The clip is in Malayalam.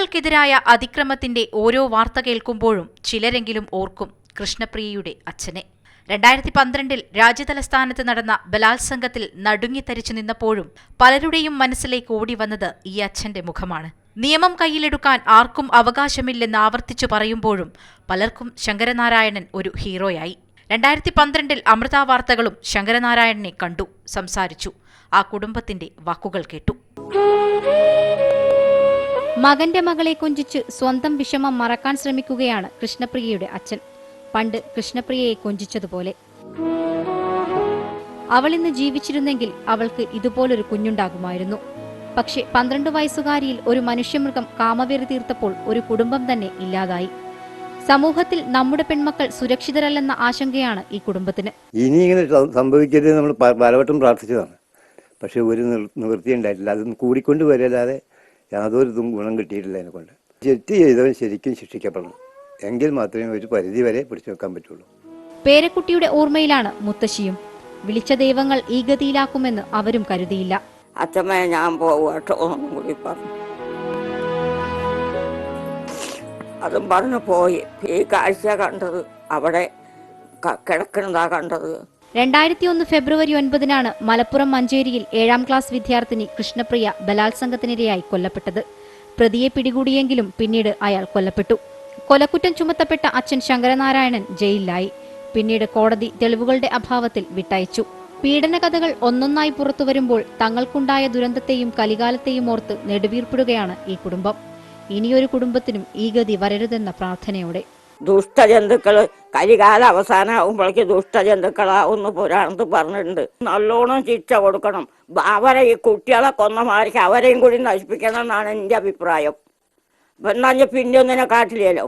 സ്ത്രീകൾക്കെതിരായ അതിക്രമത്തിന്റെ ഓരോ വാർത്ത കേൾക്കുമ്പോഴും ചിലരെങ്കിലും ഓർക്കും കൃഷ്ണപ്രിയയുടെ അച്ഛനെ. രണ്ടായിരത്തി പന്ത്രണ്ടിൽ രാജ്യതലസ്ഥാനത്ത് നടന്ന ബലാത്സംഗത്തിൽ നടുങ്ങിത്തരിച്ചു നിന്നപ്പോഴും പലരുടെയും മനസ്സിലേക്ക് ഓടി വന്നത് ഈ അച്ഛന്റെ മുഖമാണ്. നിയമം കയ്യിലെടുക്കാൻ ആർക്കും അവകാശമില്ലെന്ന് ആവർത്തിച്ചു പറയുമ്പോഴും പലർക്കും ശങ്കരനാരായണൻ ഒരു ഹീറോയായി. രണ്ടായിരത്തി പന്ത്രണ്ടിൽ അമൃത വാർത്തകളും ശങ്കരനാരായണനെ കണ്ടു സംസാരിച്ചു. ആ കുടുംബത്തിന്റെ വാക്കുകൾ കേട്ടു. മകന്റെ മകളെ കൊഞ്ചിച്ച് സ്വന്തം വിഷമം മറക്കാൻ ശ്രമിക്കുകയാണ് കൃഷ്ണപ്രിയയുടെ അച്ഛൻ. പണ്ട് കൃഷ്ണപ്രിയയെ കൊഞ്ചിച്ചതുപോലെ. ഇന്ന് ജീവിച്ചിരുന്നെങ്കിൽ അവൾക്ക് ഇതുപോലൊരു കുഞ്ഞുണ്ടാകുമായിരുന്നു. പക്ഷെ പന്ത്രണ്ട് വയസ്സുകാരിയിൽ ഒരു മനുഷ്യമൃഗം കാമവേറി തീർത്തപ്പോൾ ഒരു കുടുംബം തന്നെ ഇല്ലാതായി. സമൂഹത്തിൽ നമ്മുടെ പെൺമക്കൾ സുരക്ഷിതരല്ലെന്ന ആശങ്കയാണ് ഈ കുടുംബത്തിന്. ഇനി ഇങ്ങനെ സംഭവിക്കരുത് നമ്മൾ പലവട്ടം പ്രാർത്ഥിച്ചതാണ്. പക്ഷെ ഒരു നിവൃത്തി ഉണ്ടായിട്ടില്ല അതൊന്നും കൂടിക്കൊണ്ട് വരല്ലാതെ യാതൊരു ഇതും ഗുണം കിട്ടിയിട്ടില്ല എന്നെ കൊണ്ട്. തെറ്റ് ചെയ്തവൻ ശരിക്കും ശിക്ഷിക്കപ്പെടണം. എങ്കിൽ മാത്രമേ ഒരു പരിധി വരെ പിടിച്ചു വെക്കാൻ പറ്റുള്ളൂ. പേരക്കുട്ടിയുടെ ഓർമ്മയിലാണ് മുത്തശ്ശിയും. വിളിച്ച ദൈവങ്ങൾ ഈ ഗതിയിലാക്കുമെന്ന് അവരും കരുതിയില്ല. അച്ഛമ്മ ഞാൻ പോകട്ടോ കൂടി പറഞ്ഞു. അതും പറഞ്ഞു പോയി. ഈ കാഴ്ച കണ്ടത് അവിടെ കിടക്കണതാ കണ്ടത്. രണ്ടായിരത്തി ഒന്ന് ഫെബ്രുവരി ഒൻപതിനാണ് മലപ്പുറം മഞ്ചേരിയിൽ ഏഴാം ക്ലാസ് വിദ്യാർത്ഥിനി കൃഷ്ണപ്രിയ ബലാത്സംഗത്തിനിരയായി കൊല്ലപ്പെട്ടത്. പ്രതിയെ പിടികൂടിയെങ്കിലും പിന്നീട് അയാൾ കൊല്ലപ്പെട്ടു. കൊലക്കുറ്റം ചുമത്തപ്പെട്ട അച്ഛൻ ശങ്കരനാരായണൻ ജയിലിലായി. പിന്നീട് കോടതി തെളിവുകളുടെ അഭാവത്തിൽ വിട്ടയച്ചു. പീഡന കഥകൾ ഒന്നൊന്നായി പുറത്തു വരുമ്പോൾ തങ്ങൾക്കുണ്ടായ ദുരന്തത്തെയും കലികാലത്തെയും ഓർത്ത് നെടുവീർപ്പിടുകയാണ് ഈ കുടുംബം. ഇനിയൊരു കുടുംബത്തിനും ഈ ഗതി വരരുതെന്ന പ്രാർത്ഥനയോടെ ദുഷ്ടജന്തുക്കൾ കരികാല അവസാനമാകുമ്പോഴേക്ക് ദുഷ്ടജന്തുക്കളാവുന്ന പുരാണത്ത് പറഞ്ഞിട്ടുണ്ട്. നല്ലോണം ശിക്ഷ കൊടുക്കണം. അവരെ ഈ കുട്ടികളെ കൊന്നമാർക്ക് അവരെയും കൂടി നശിപ്പിക്കണം എന്നാണ് എന്റെ അഭിപ്രായം. എന്നാ പിന്നെ ഒന്നിനെ കാട്ടില്ലല്ലോ